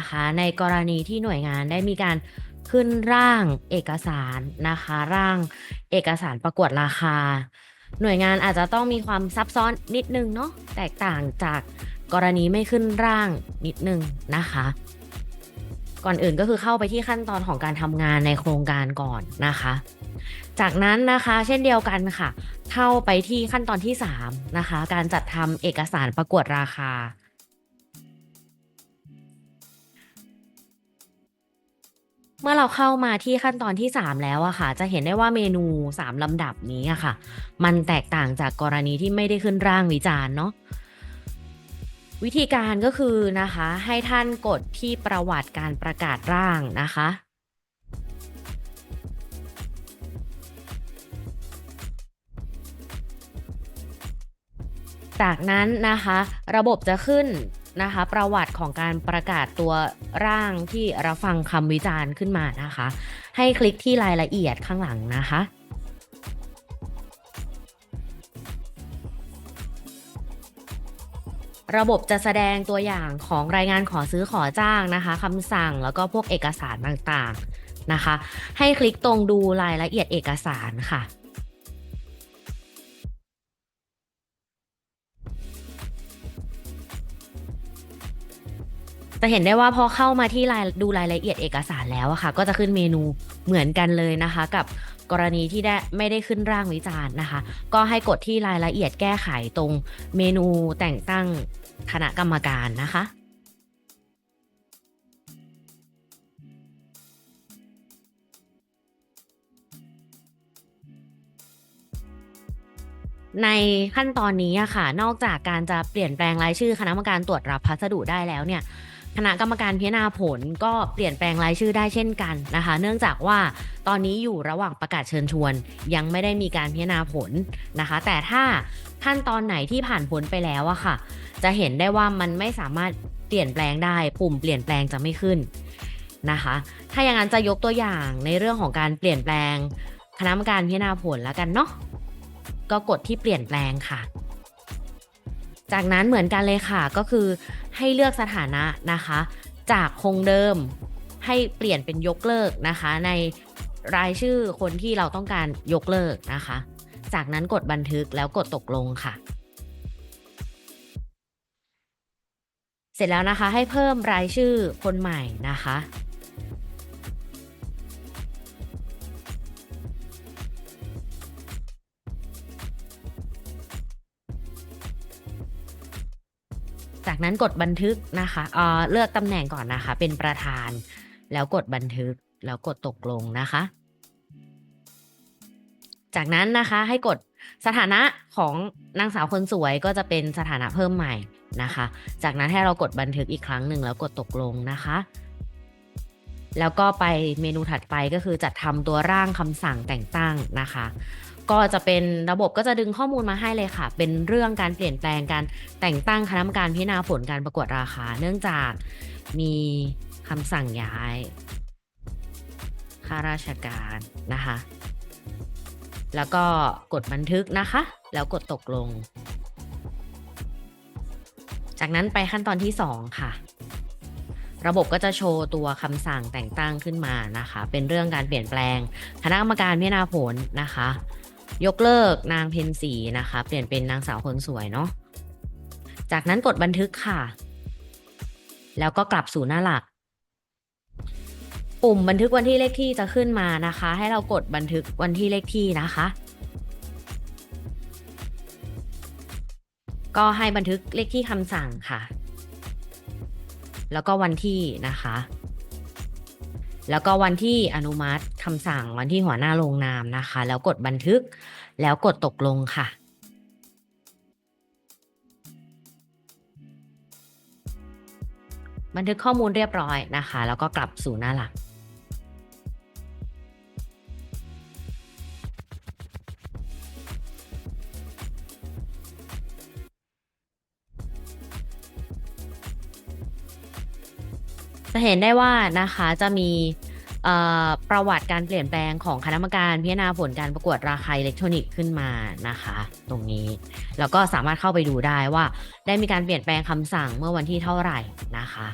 นะคะ ในกรณีที่หน่วยงานได้มีการขึ้นร่างเอกสารนะคะ ร่างเอกสารประกวดราคา หน่วยงานอาจจะต้องมีความซับซ้อนนิดนึงเนาะแตกต่างจากกรณีไม่ขึ้นร่างนิดนึงนะคะ ก่อนอื่นก็คือเข้าไปที่ขั้นตอนของการทำงานในโครงการก่อนนะคะ จากนั้นนะคะเช่นเดียวกันค่ะ เข้าไปที่ขั้นตอนที่3นะคะการจัดทำเอกสารประกวดราคา เมื่อเราเข้ามาที่ขั้นตอนที่ 3 แล้วอะค่ะ จะเห็นได้ว่าเมนู 3 ลำดับนี้อะค่ะ มันแตกต่างจากกรณีที่ไม่ได้ขึ้นร่างวิจารณ์เนาะวิธีการก็คือนะคะ ให้ท่านกดที่ประวัติการประกาศร่างนะคะ จากนั้นนะคะ ระบบจะขึ้น นะคะ ประวัติของการประกาศตัวร่างที่รับฟังคำวิจารณ์ขึ้นมานะคะ ให้คลิกที่รายละเอียดข้างหลังนะคะระบบจะแสดงตัวอย่างของรายงานขอซื้อขอจ้างนะคะคำสั่งแล้วก็พวกเอกสารต่างๆนะคะ ให้คลิกตรงดูรายละเอียดเอกสารค่ะ จะเห็นได้ว่าพอเข้ามาที่รายดูรายละเอียดเอกสารแล้วอะค่ะ ก็จะขึ้นเมนูเหมือนกันเลยนะคะ กับกรณีที่ได้ไม่ได้ขึ้นร่างวิจารณ์นะคะ ก็ให้กดที่รายละเอียดแก้ไขตรงเมนูแต่งตั้งคณะกรรมการนะคะในขั้นตอนนี้อะค่ะ นอกจากการจะเปลี่ยนแปลงรายชื่อคณะกรรมการตรวจรับพัสดุได้แล้วเนี่ย คณะกรรมการพิจารณาผลก็เปลี่ยนแปลงรายชื่อได้เช่นกันนะคะ เนื่องจากว่าตอนนี้อยู่ระหว่างประกาศเชิญชวน ยังไม่ได้มีการพิจารณาผลนะคะ แต่ถ้าขั้นตอนไหนที่ผ่านพ้นไปแล้วอะค่ะ จะเห็นได้ว่ามันไม่สามารถเปลี่ยนแปลงได้ ปุ่มเปลี่ยนแปลงจะไม่ขึ้นนะคะ ถ้าอย่างนั้นจะยกตัวอย่างในเรื่องของการเปลี่ยนแปลง คณะกรรมการพิจารณาผลแล้วกันเนาะก็กดที่เปลี่ยนแปลงค่ะ จากนั้นเหมือนกันเลยค่ะก็คือให้เลือกสถานะนะคะ จากคงเดิมให้เปลี่ยนเป็นยกเลิกนะคะ ในรายชื่อคนที่เราต้องการยกเลิกนะคะ จากนั้นกดบันทึกแล้วกดตกลงค่ะ เสร็จแล้วนะคะให้เพิ่มรายชื่อคนใหม่นะคะ จากนั้นกดบันทึกนะคะเเลือกตำแหน่งก่อนนะคะ เป็นประธาน แล้วกดบันทึกแล้วกดตกลงนะคะ จากนั้นนะคะให้กดสถานะของนางสาวคนสวยก็จะเป็นสถานะเพิ่มใหม่นะคะ จากนั้นให้เรากดบันทึกอีกครั้งหนึ่งแล้วกดตกลงนะคะ แล้วก็ไปเมนูถัดไปก็คือจัดทำตัวร่างคำสั่งแต่งตั้งนะคะ ก็จะเป็นระบบก็จะดึงข้อมูลมาให้เลยค่ะ เป็นเรื่องการเปลี่ยนแปลงการแต่งตั้งคณะกรรมการพิจารณาผลการประกวดราคา เนื่องจากมีคำสั่งย้ายข้าราชการนะคะ แล้วก็กดบันทึกนะคะ แล้วกดตกลง จากนั้นไปขั้นตอนที่ 2 ค่ะระบบก็จะโชว์ตัวคำสั่งแต่งตั้งขึ้นมานะคะ เป็นเรื่องการเปลี่ยนแปลง คณะกรรมการพิจารณาผลนะคะ ยกเลิกนางเพนสีนะคะ เปลี่ยนเป็นนางสาวคนสวยเนาะจากนั้นกดบันทึกค่ะ แล้วก็กลับสู่หน้าหลัก ปุ่มบันทึกวันที่เลขที่จะขึ้นมานะคะ ให้เรากดบันทึกวันที่เลขที่นะคะ ก็ให้บันทึกเลขที่คำสั่งค่ะ แล้วก็วันที่นะคะ แล้วก็วันที่อนุมัติคำสั่งวันที่หัวหน้าลงนามนะคะ แล้วกดบันทึกแล้วกดตกลงค่ะ บันทึกข้อมูลเรียบร้อยนะคะ แล้วก็กลับสู่หน้าหลัก จะเห็นได้ว่านะคะจะมีประวัติการเปลี่ยนแปลงของคณะกรรมการพิจารณาผลการประกวดราคาอิเล็กทรอนิกส์ขึ้นมานะคะ ตรงนี้ แล้วก็สามารถเข้าไปดูได้ว่า ได้มีการเปลี่ยนแปลงคำสั่งเมื่อวันที่เท่าไหร่นะคะ